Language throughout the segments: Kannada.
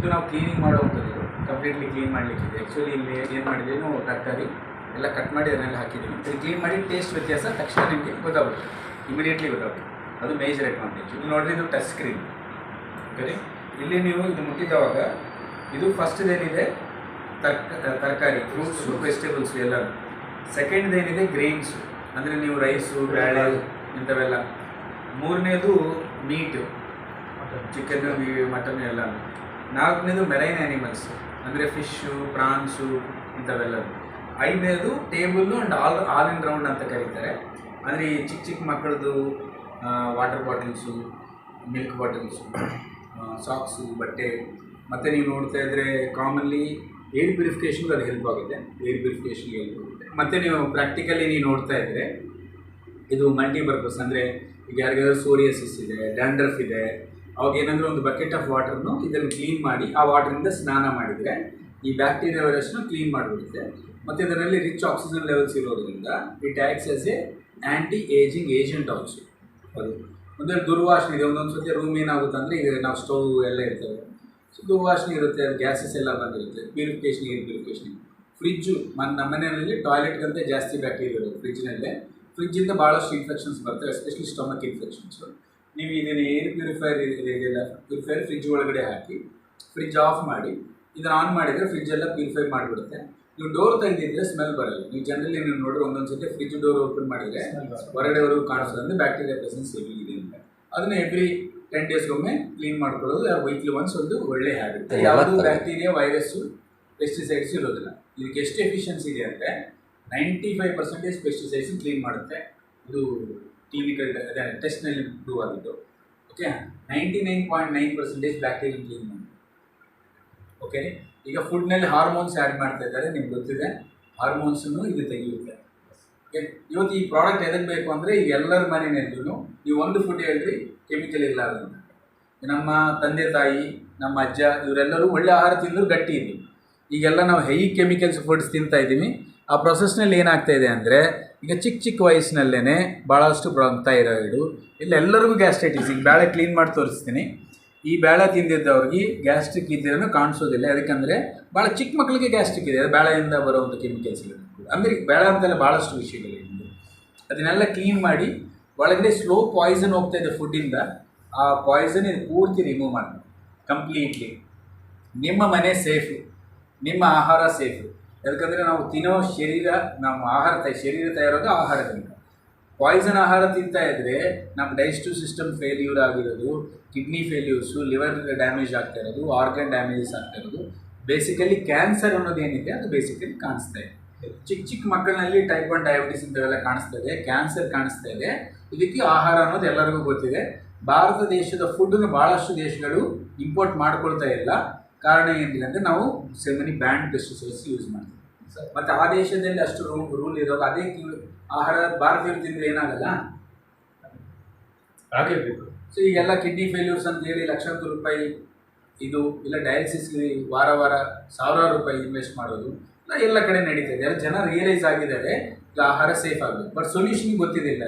ಇದು ನಾವು ಕ್ಲೀನಿಂಗ್ ಮಾಡುವಂಥದ್ದು. Completely clean ಮಾಡಲಿಕ್ಕಿದೆ. ಆ್ಯಕ್ಚುಲಿ ಇಲ್ಲಿ ಏನು ಮಾಡಿದ್ದೀವಿ ತರಕಾರಿ ಎಲ್ಲ ಕಟ್ ಮಾಡಿ ಅದನ್ನೆಲ್ಲ ಹಾಕಿದ್ದೀವಿ ಇದು ಕ್ಲೀನ್ ಮಾಡಿ ಟೇಸ್ಟ್ ವ್ಯತ್ಯಾಸ ತಕ್ಷಣ ನಿಮಗೆ ಗೊತ್ತಾಗುತ್ತೆ. ಇಮಿಡಿಯೇಟ್ಲಿ ಗೊತ್ತಾಗುತ್ತೆ. ಅದು ಮೇಜರ್ ಅಡ್ವಾಂಟೇಜ್ ಇದು ನೋಡಿರಿ ಇದು ಟಚ್ ಸ್ಕ್ರೀನ್ ಓಕೆ ಇಲ್ಲಿ ನೀವು ಇದು ಮುಟ್ಟಿದವಾಗ ಇದು ಫಸ್ಟ್ ಏನಿದೆ? ತರ್ಕ ತರಕಾರಿ ಫ್ರೂಟ್ಸು ವೆಜಿಟೇಬಲ್ಸು ಎಲ್ಲ ಸೆಕೆಂಡ್ದೇನಿದೆ ಗ್ರೇನ್ಸು ಅಂದರೆ ನೀವು ರೈಸು ಬೇಳೆ ಇಂಥವೆಲ್ಲ. ಮೂರನೇದು ಮೀಟು ಚಿಕನ್ ಮಟನ್ ಎಲ್ಲ ನಾಲ್ಕನೇದು ಮೆರೈನ್ ಆ್ಯನಿಮಲ್ಸ್ ಅಂದರೆ ಫಿಶ್ಶು ಪ್ರಾನ್ಸು ಇಂಥವೆಲ್ಲದು. ಐದನೇದು table and all all in round ಅಂತ ಕರೀತಾರೆ. ಅಂದರೆ ಈ ಚಿಕ್ಕ ಚಿಕ್ಕ ಮಕ್ಕಳದು water bottles milk bottles socks ಬಟ್ಟೆ. ಮತ್ತು ನೀವು ನೋಡ್ತಾ ಇದ್ದರೆ ಕಾಮನ್ಲಿ ಏರ್ ಪ್ಯೂರಿಫಿಕೇಷನ್ಗೆ ಅದು ಹೆಲ್ಪ್ ಆಗುತ್ತೆ. ಏರ್ ಪ್ಯೂರಿಫಿಕೇಷನ್ಗೆ ಹೆಲ್ಪ್ ಆಗುತ್ತೆ. ಮತ್ತು ನೀವು ಪ್ರಾಕ್ಟಿಕಲಿ ನೀವು ನೋಡ್ತಾ ಇದ್ದರೆ ಇದು ಮಲ್ಟಿಪರ್ಪಸ್ ಅಂದರೆ ಈಗ ಯಾರಿಗಾದ್ರೂ ಸೋರಿಯಸಿಸ್ ಇದೆ ಡ್ಯಾಂಡ್ರಫ್ ಇದೆ ಅವಾಗ ಏನಂದ್ರೆ ಒಂದು ಬಕೆಟ್ ಆಫ್ ವಾಟರ್ನು ಇದನ್ನು ಕ್ಲೀನ್ ಮಾಡಿ, ಆ ವಾಟರಿಂದ ಸ್ನಾನ ಮಾಡಿದರೆ ಈ ಬ್ಯಾಕ್ಟೀರಿಯಾ ವೈರಸ್ನ ಕ್ಲೀನ್ ಮಾಡಿಬಿಡುತ್ತೆ. ಮತ್ತು ಇದರಲ್ಲಿ ರಿಚ್ ಆಕ್ಸಿಜನ್ ಲೆವೆಲ್ಸ್ ಇರೋದ್ರಿಂದ it acts as a anti ageing agent also ಅದು ಅಂದರೆ ದುರ್ವಾಸನೆ ಇದೆ. ಒಂದೊಂದು ಸತಿ ರೂಮ್ ಏನಾಗುತ್ತೆ ಅಂದರೆ ಈಗ ನಾವು ಸ್ಟವ್ ಎಲ್ಲ ಇರ್ತವೆ. ಸೊ ದುರ್ವಾಸನೆ ಇರುತ್ತೆ ಅದು ಗ್ಯಾಸಸ್ ಎಲ್ಲ ಬಂದಿರುತ್ತೆ. ಪ್ಯೂರಿಫಿಕೇಶನ್ ಏರ್ ಪ್ಯೂರಿಫಿಕೇಷನ್ ಫ್ರಿಜ್ಜು ಮನ್, ನಮ್ಮ ಮನೆಯಲ್ಲಿ ಟಾಯ್ಲೆಟ್ಗಂತೆ ಜಾಸ್ತಿ ಬ್ಯಾಕ್ಟೀರಿಯಾ ಇರೋದು. ಫ್ರಿಜ್ನಲ್ಲೇ ಫ್ರಿಜ್ಜಿಂದ ಭಾಳಷ್ಟು ಇನ್ಫೆಕ್ಷನ್ಸ್ ಬರ್ತವೆ ಎಸ್ಪೆಷಲಿ ಸ್ಟಮಕ್ ಇನ್ಫೆಕ್ಷನ್ಸು ನೀವು ಇದನ್ನು ಏರ್ ಪ್ಯೂರಿಫೈರ್ ಇದೆಯಲ್ಲ ಪ್ಯೂರಿಫೈರ್ ಫ್ರಿಜ್ ಒಳಗಡೆ ಹಾಕಿ ಫ್ರಿಜ್ ಆಫ್ ಮಾಡಿ ಇದನ್ನು ಆನ್ ಮಾಡಿದರೆ ಫ್ರಿಜ್ ಎಲ್ಲ ಪ್ಯೂರಿಫೈ ಮಾಡಿಬಿಡುತ್ತೆ. ನೀವು ಡೋರ್ ತೆಗೆದಿದ್ರೆ ಸ್ಮೆಲ್ ಬರಲ್ಲ. ನೀವು ಜನರಲಿ ನೀವು ನೋಡಿದ್ರೆ ಒಂದೊಂದು ಸತಿ ಫ್ರಿಜ್ ಡೋರ್ ಓಪನ್ ಮಾಡಿದರೆ ಹೊರಗಡೆವರೆಗೂ ಕಾಣಿಸೋದಂದ್ರೆ ಅಂದರೆ ಬ್ಯಾಕ್ಟೀರಿಯಾ ಪ್ರೆಸೆನ್ಸ್ ಇದೆ ಅಂತ. ಅದನ್ನು ಎವ್ರಿ ಟೆನ್ ಡೇಸ್ಗೊಮ್ಮೆ ಕ್ಲೀನ್ ಮಾಡ್ಕೊಳ್ಳೋದು ವೈಕ್ಲಿ ಒನ್ಸ್ ಒಂದು ಒಳ್ಳೆ ಹ್ಯಾಬಿಟ್ ಯಾವುದು ಬ್ಯಾಕ್ಟೀರಿಯಾ ವೈರಸ್ಸು ಪೆಸ್ಟಿಸೈಡ್ಸ್ ಇರೋದಿಲ್ಲ. ಇದಕ್ಕೆ ಎಷ್ಟು ಎಫಿಷಿಯನ್ಸಿ ಇದೆ ಅಂದರೆ ninety five percentage pesticides clean ಮಾಡುತ್ತೆ. ಇದು ಕ್ಲಿನಿಕಲ್ ಅದೇ ಟೆಸ್ಟ್ನಲ್ಲಿ ಪ್ರೂವ್ ಆಗಿದ್ದು okay ninety nine point nine percentage bacteria clean ಮಾಡಿ. ಓಕೆ ಈಗ ಫುಡ್ನಲ್ಲಿ ಹಾರ್ಮೋನ್ಸ್ ಆ್ಯಡ್ ಮಾಡ್ತಾ ಇದ್ದಾರೆ, ನಿಮ್ಗೆ ಗೊತ್ತಿದೆ. ಹಾರ್ಮೋನ್ಸನ್ನು ಇದು ತೆಗೆಯುತ್ತೆ. ಇವತ್ತು ಈ ಪ್ರಾಡಕ್ಟ್ ಎದಕ್ಕೆ ಬೇಕು ಅಂದರೆ ಈಗ ಎಲ್ಲರ ಮನೆಯಲ್ಲೂ ನೀವು ಒಂದು ಫುಡ್ ಹೇಳ್ರಿ ಕೆಮಿಕಲ್ ಇಲ್ಲ ಅದನ್ನು ನಮ್ಮ ತಂದೆ ತಾಯಿ, ನಮ್ಮ ಅಜ್ಜ, ಇವರೆಲ್ಲರೂ ಒಳ್ಳೆ ಆಹಾರ ತಿಂದರೂ ಗಟ್ಟಿ ಇದ್ದೀವಿ ಈಗೆಲ್ಲ ನಾವು ಹೈ ಕೆಮಿಕಲ್ಸ್ ಫುಡ್ಸ್ ತಿಂತಾ ಇದ್ದೀವಿ. ಆ ಪ್ರೊಸೆಸ್ನಲ್ಲಿ ಏನಾಗ್ತಾ ಇದೆ ಅಂದರೆ ಈಗ ಚಿಕ್ಕ ಚಿಕ್ಕ ವಯಸ್ಸಿನಲ್ಲೇ ಭಾಳಷ್ಟು ಪ್ರಾಬ್ಲಮ್ ಥೈರಾಯ್ಡು ಇಲ್ಲ ಎಲ್ಲರಿಗೂ ಗ್ಯಾಸ್ಟ್ರೈಟಿಸ್ ಈಗ ಬೇಳೆ ಕ್ಲೀನ್ ಮಾಡಿ ತೋರಿಸ್ತೀನಿ. ಈ ಬೇಳೆ ತಿಂದಿದ್ದವ್ರಿಗೆ ಗ್ಯಾಸ್ಟ್ರಿಕ್ ಇದ್ದಿರೋ ಕಾಣಿಸೋದಿಲ್ಲ. ಯಾಕಂದರೆ ಭಾಳ ಚಿಕ್ಕ ಮಕ್ಕಳಿಗೆ ಗ್ಯಾಸ್ಟ್ರಿಕ್ ಇದೆ. ಅದು ಬೇಳೆಯಿಂದ ಬರುವಂಥ ಕೆಮಿಕಲ್ಸ್ ಅಂದರೆ ಬೇಳೆ ಅಂತೆಲ್ಲ ಭಾಳಷ್ಟು ವಿಷಯಗಳಿದೆ ಅದನ್ನೆಲ್ಲ ಕ್ಲೀನ್ ಮಾಡಿ ಒಳಗಡೆ ಸ್ಲೋ ಪಾಯ್ಸನ್ ಹೋಗ್ತಾ ಇದೆ ಫುಡ್ಡಿಂದ ಆ ಪಾಯ್ಸನ್ ಇದು ಪೂರ್ತಿ ರಿಮೂವ್ ಮಾಡಿ ಕಂಪ್ಲೀಟ್ಲಿ ನಿಮ್ಮ ಮನೆ ಸೇಫು ನಿಮ್ಮ ಆಹಾರ ಸೇಫು ಯಾಕಂದರೆ ನಾವು ತಿನ್ನೋ ಶರೀರ, ನಮ್ಮ ಆಹಾರ ಶರೀರ ತಯಾರೋದು ಆಹಾರದಿಂದ ಪಾಯ್ಸನ್ ಆಹಾರ ತಿಂತಾ ಇದ್ದರೆ ನಮ್ಮ ಡೈಜೆಸ್ಟಿವ್ ಸಿಸ್ಟಮ್ ಫೇಲ್ಯೂರ್ ಆಗಿರೋದು ಕಿಡ್ನಿ ಫೇಲ್ಯೂರ್ಸು ಲಿವರ್ ಡ್ಯಾಮೇಜ್ ಆಗ್ತಾ ಇರೋದು ಆರ್ಗನ್ ಡ್ಯಾಮೇಜಸ್ ಆಗ್ತಾ ಇರೋದು. ಬೇಸಿಕಲಿ ಕ್ಯಾನ್ಸರ್ ಅನ್ನೋದು ಏನಿದೆ, ಅದು ಬೇಸಿಕಲಿ ಕಾಣಿಸ್ತಾ ಇದೆ. ಚಿಕ್ಕ ಚಿಕ್ಕ ಮಕ್ಕಳಲ್ಲಿ ಟೈಪ್ ಒನ್ ಡಯಾಬಿಟಿಸ್ ಇಂಥವೆಲ್ಲ ಕಾಣಿಸ್ತಾ ಇದೆ ಕ್ಯಾನ್ಸರ್ ಕಾಣಿಸ್ತಾ ಇದೆ. ಇದಕ್ಕೆ ಆಹಾರ ಅನ್ನೋದು ಎಲ್ಲರಿಗೂ ಗೊತ್ತಿದೆ. ಭಾರತ ದೇಶದ ಫುಡ್ಡನ್ನು ಭಾಳಷ್ಟು ದೇಶಗಳು ಇಂಪೋರ್ಟ್ ಮಾಡ್ಕೊಳ್ತಾ ಇಲ್ಲ. ಕಾರಣ ಏನಿಲ್ಲ ಅಂದರೆ ನಾವು ಸೆಮನಿ ಬ್ಯಾಂಡ್ ಪೆಸ್ಟಿಸೈಡ್ಸ್ ಯೂಸ್ ಮಾಡ್ತೀವಿ. ಮತ್ತು ಆ ದೇಶದಲ್ಲಿ ಅಷ್ಟು ರೂಲ್ ರೂಲ್ ಇರೋದು ಅದೇ ಆಹಾರ ಭಾರತೀಯರು ತಿಂದರೆ ಏನಾಗಲ್ಲ? ಆಗಿರ್ಬೇಕು. ಸೊ ಈಗೆಲ್ಲ ಕಿಡ್ನಿ ಫೇಲ್ಯೂರ್ಸ್ ಅಂತ ಹೇಳಿ ಲಕ್ಷಾಂತರ ರೂಪಾಯಿ ಇದು ಇಲ್ಲ ಡಯಾಲಿಸಿಸ್ಗೆ ವಾರ ವಾರ ಸಾವಿರಾರು ರೂಪಾಯಿ ಇನ್ವೆಸ್ಟ್ ಮಾಡೋದು. ಎಲ್ಲ ಎಲ್ಲ ಕಡೆ ನಡೀತಾ ಇದೆ. ಜನ ರಿಯಲೈಸ್ ಆಗಿದ್ದಾರೆ ಈಗ ಆಹಾರ ಸೇಫ್ ಆಗಬೇಕು. ಬಟ್ ಸೊಲ್ಯೂಷನ್ ಗೊತ್ತಿದ್ದಿಲ್ಲ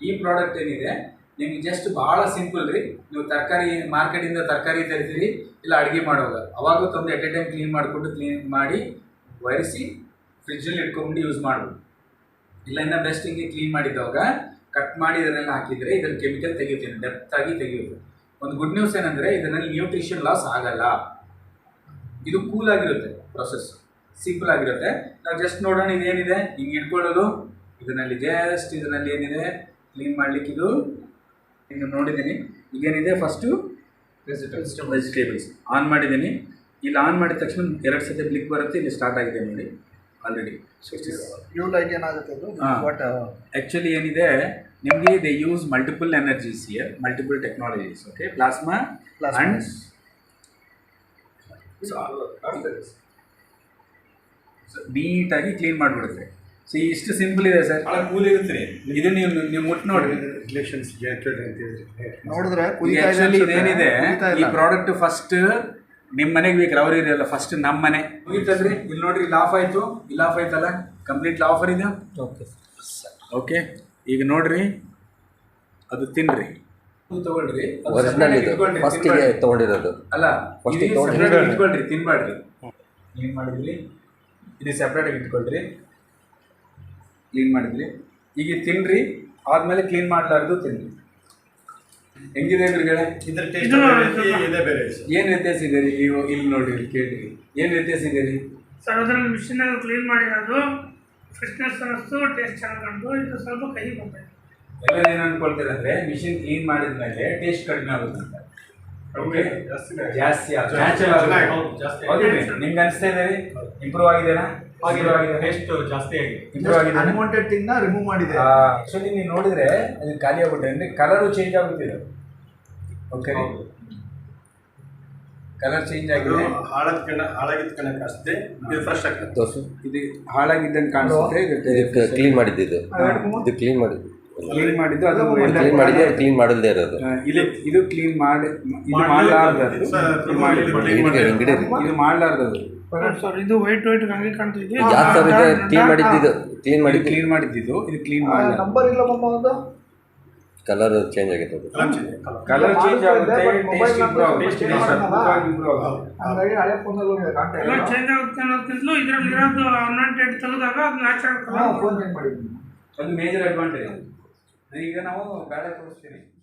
ಈ ಪ್ರಾಡಕ್ಟ್ ಏನಿದೆ ನಿಮ್ಗೆ ಜಸ್ಟ್ ಭಾಳ ಸಿಂಪಲ್ ರೀ. ನೀವು ತರಕಾರಿ ಮಾರ್ಕೆಟಿಂದ ತರಕಾರಿ ತರಿತೀರಿ, ಇಲ್ಲ ಅಡುಗೆ ಮಾಡುವಾಗ. ಅವಾಗ ತಂದು ಎಟ್ ಎ ಟೈಮ್ ಕ್ಲೀನ್ ಮಾಡಿಕೊಂಡು ಕ್ಲೀನ್ ಮಾಡಿ ಒರೆಸಿ ಫ್ರಿಜ್ಜಲ್ಲಿ ಇಟ್ಕೊಂಡು ಯೂಸ್ ಮಾಡ್ಬೋದು. ಇಲ್ಲ ಇನ್ನು ಬೆಸ್ಟ್ ಹಿಂಗೆ ಕ್ಲೀನ್ ಮಾಡಿದವಾಗ ಕಟ್ ಮಾಡಿ ಇದನ್ನೆಲ್ಲ ಹಾಕಿದರೆ ಇದನ್ನು ಕೆಮಿಕಲ್ ತೆಗಿತೀನಿ ಡೆಪ್ತ್ ಆಗಿ ತೆಗೆಯುತ್ತೆ. ಒಂದು ಗುಡ್ ನ್ಯೂಸ್ ಏನಂದರೆ ಇದರಲ್ಲಿ ನ್ಯೂಟ್ರಿಷನ್ ಲಾಸ್ ಆಗಲ್ಲ. ಇದು ಕೂಲ್ ಆಗಿರುತ್ತೆ ಪ್ರೊಸೆಸ್ ಸಿಂಪಲ್ ಆಗಿರುತ್ತೆ. ನಾವು ಜಸ್ಟ್ ನೋಡೋಣ ಇದೇನಿದೆ. ಹಿಂಗೆ ಇಟ್ಕೊಳ್ಳೋದು. ಇದರಲ್ಲಿ ಜಸ್ಟ್ ಇದರಲ್ಲಿ ಏನಿದೆ? ಕ್ಲೀನ್ ಮಾಡ್ಲಿಕ್ಕೆ ಇದು ಈಗ ನೋಡಿದ್ದೀನಿ. ಈಗೇನಿದೆ? ಫಸ್ಟು ವೆಜಿಟೇಬಲ್ಸ್ ವೆಜಿಟೇಬಲ್ಸ್ ಆನ್ ಮಾಡಿದ್ದೀನಿ. ಇಲ್ಲಿ ಆನ್ ಮಾಡಿದ ತಕ್ಷಣ ಎರಡು ಸತಿ ಬ್ಲಿಕ್ ಬರುತ್ತೆ. ಇಲ್ಲಿ ಸ್ಟಾರ್ಟ್ ಆಗಿದೆ ನೋಡಿ. ಆಲ್ರೆಡಿ ಯು ಲೈಕ್ ಏನಾಗುತ್ತೆ. ಬಟ್ ಆ್ಯಕ್ಚುಲಿ ಏನಿದೆ? ನಿಮಗೆ they use multiple energies year multiple technologies okay plasma. And ನೀಟಾಗಿ ಕ್ಲೀನ್ ಮಾಡಿಬಿಡುತ್ತೆ. ಸೊ ಇಷ್ಟು ಸಿಂಪಲ್ ಇದೆ ಸರ್. ಭಾಳ ಕೂಲ್ ಇರುತ್ತೆ ಇದು ನೀವು ನೀವು ಮುಟ್ಟು ನೋಡಿ. ರಿಲೇಷನ್ಸ್ ಜನರೇಟೆಡ್ ಅಂತ ಹೇಳಿ ನೋಡಿದ್ರೆ ಆ್ಯಕ್ಚುಲಿ ಇದೇನಿದೆ ಈ ಪ್ರಾಡಕ್ಟ್ ಫಸ್ಟ್ ನಿಮ್ಮ ಮನೆಗೆ ಬೇಕು ಅವ್ರು ಇರಲ್ಲ ಫಸ್ಟ್ ನಮ್ಮ ಮನೆ. ಮುಗಿತದ್ರಿ ಇಲ್ಲಿ ನೋಡ್ರಿ ಇಲ್ಲಿ ಆಫ್ ಆಯಿತು. ಇಲ್ಲಿ ಆಫ್ ಆಯ್ತಲ್ಲ? ಕಂಪ್ಲೀಟ್ ಆಫರ್ ಇದೆ? ಓಕೆ ಓಕೆ ಈಗ ನೋಡ್ರಿ ಅದು ತಿನ್ನಿರಿ ಇದು ತಗೊಳ್ರಿ. ಒರಿಜಿನಲ್ ಇದು. ಫಸ್ಟಿಗೆ. ತೊಗೊಂಡಿರೋದು. ಅಲ್ಲ ಇಟ್ಕೊಳ್ರಿ ತಿನ್ಬೇಡ್ರಿ. ಏನು ಮಾಡಿದ್ರಿ? ಇದು ಸೆಪ್ರೇಟಾಗಿ ಇಟ್ಕೊಳ್ರಿ. ಕ್ಲೀನ್ ಮಾಡಿದ್ರಿ ಈಗ ತಿನ್ನಿರಿ ತಿನ್ರಿ ಆದ್ಮೇಲೆ ಕ್ಲೀನ್ ಮಾಡಲಾರ್ದು ತಿನ್ರಿ. ಹೆಂಗಿದೆ ಗುರುಗಳೇ ಇದ್ರ ಟೇಸ್ಟ್ ಇದೆ ಬೇರೆ ಏನು ವ್ಯತ್ಯಾಸ ಇದೆ ರೀ? ನೀವು ಇಲ್ಲಿ ನೋಡಿ ಇಲ್ಲಿ ಕೇಳ್ರಿ. ಏನು ವ್ಯತ್ಯಾಸ ಇದೆ ರೀ? ಸರ್ ಅದರಲ್ಲಿ ಮಿಷಿನಲ್ಲಿ ಕ್ಲೀನ್ ಮಾಡಿರೋದು ಫ್ರೆಶ್ನೆಸ್ ಅನ್ನಿಸ್ತು ಟೇಸ್ಟ್ ಚೆನ್ನಾಗಿ ಕಾಣ್ತು ಇದು ಸ್ವಲ್ಪ ಕಹಿ ಬಂತು. ಎಲ್ಲ ಏನು ಅನ್ಕೊಳ್ತೀರ ಅಂದ್ರೆ ಮಿಷಿನ್ ಕ್ಲೀನ್ ಮಾಡಿದ್ಮೇಲೆ ಟೇಸ್ಟ್ ಕಡಿಮೆ ಆಗುತ್ತೆ ಅಂತ ಜಾಸ್ತಿ ಜಾಸ್ತಿ ಜಾಸ್ತಿ ಆಗಿದೆ. ನಿಮ್ಗೆ ಅನಿಸ್ತಾ ಇದೆ ರೀ? ಇಂಪ್ರೂವ್ ಆಗಿದೆನಾ? ಟೇಸ್ಟ್ ಜಾಸ್ತಿ ಆಗಿದೆ. ಇಂಪ್ರೂವ್ ಆಗಿದೆ ಅನ್ವಾಂಟೆಡ್ ಥಿಂಗ್ನ ರಿಮೂವ್ ಮಾಡಿದೆ. ಆಕ್ಚುಲಿ ನೀವು ನೋಡಿದ್ರೆ ಅದು ಖಾಲಿ ಆಗ್ಬಿಟ್ಟೆ ಅಂದ್ರೆ ಕಲರು ಚೇಂಜ್ ಆಗುತ್ತಿದೆ ಓಕೆ ಕಲರ್ ಚೇಂಜ್ ಆಗಿದೆ. ಹಾಳಾದ ಕಣ ಹಾಳಾಗಿದ್ದ ಕಣ ಅಷ್ಟೇ. ಇದು ಫ್ರೆಶ್ ಆಗ್ತದೆ ಇದು. ಹಾಳಾಗಿದ್ದಂಗೆ ಕಾಣಿಸುತ್ತೆ. ಕ್ಲೀನ್ ಮಾಡಿದ್ದು ಇದು. ಕ್ಲೀನ್ ಮಾಡಿದ್ದು. ಕ್ಲೀನ್ ಮಾಡಿದ್ದು ಅದು ಕ್ಲೀನ್ ಮಾಡಿದ್ರೆ ಕ್ಲೀನ್ ಮಾಡಲ್ದೇ ಇರೋದು. ಇಲ್ಲಿ ಇದು ಇದು ಕ್ಲೀನ್ ಮಾಡಿ ಇದು ಮಾಡಲಾರ್ದದ್ದು. ಇದು ಮಾಡಿ ಹಿಂಗಡೆ ಇದು ಮಾಡಲಾರ್ದದ್ದು. ಸರ್ ಇದು ವೈಟ್ ವೈಟ್ ಹಂಗೆ ಕಾಣ್ತಿದೆ ಕ್ಲೀನ್ ಮಾಡಿದ್ದು ಕ್ಲೀನ್ ಇದು ಕ್ಲೀನ್ ಮಾಡಿದ್ದು ಇದು ಕ್ಲೀನ್ ಮಾಡಲ್ಲ ನಂಬರ್ ಇಲ್ಲ ಮಮ್ಮ ಕಲರ್ ಚೇಂಜ್ ಆಗಿದೆ ಅದು. Colour change colour colour change ಆಗುತ್ತೆ But mobile ಟೇಸ್ಟ್ ಇಂಪ್ರೂವ್ ಆಗುತ್ತೆ. number ಟೇಸ್ಟ್ change ಮಾಡಲ್ಲ. ಇಂಪ್ರೂವ್ ಆಗುತ್ತೆ ಹಳೆ ಫೋನಲ್ಲಿ ಕಾಣ್ತಾ ಎಲ್ಲ ಇಲ್ಲ. ಚೇಂಜ್ ಆಗುತ್ತೆ ಅನ್ನೋದಕ್ಕಿಂತಲೂ ಇದರಲ್ಲಿ ಇರೋದು ಅನ್ವಾಂಟೆಡ್ ತೆಗೆದಾಗ ಅದು ನ್ಯಾಚುರಲ್ ಹಾ ಕಲರ್ ಫೋನ್ ಚೇಂಜ್ ಮಾಡಿದ್ದೀನಿ. ಅದು ಮೇಜರ್ ಅಡ್ವಾಂಟೇಜ್ ಈಗ ನಾವು ಬೇಳೆ ತೋರಿಸ್ತೀವಿ.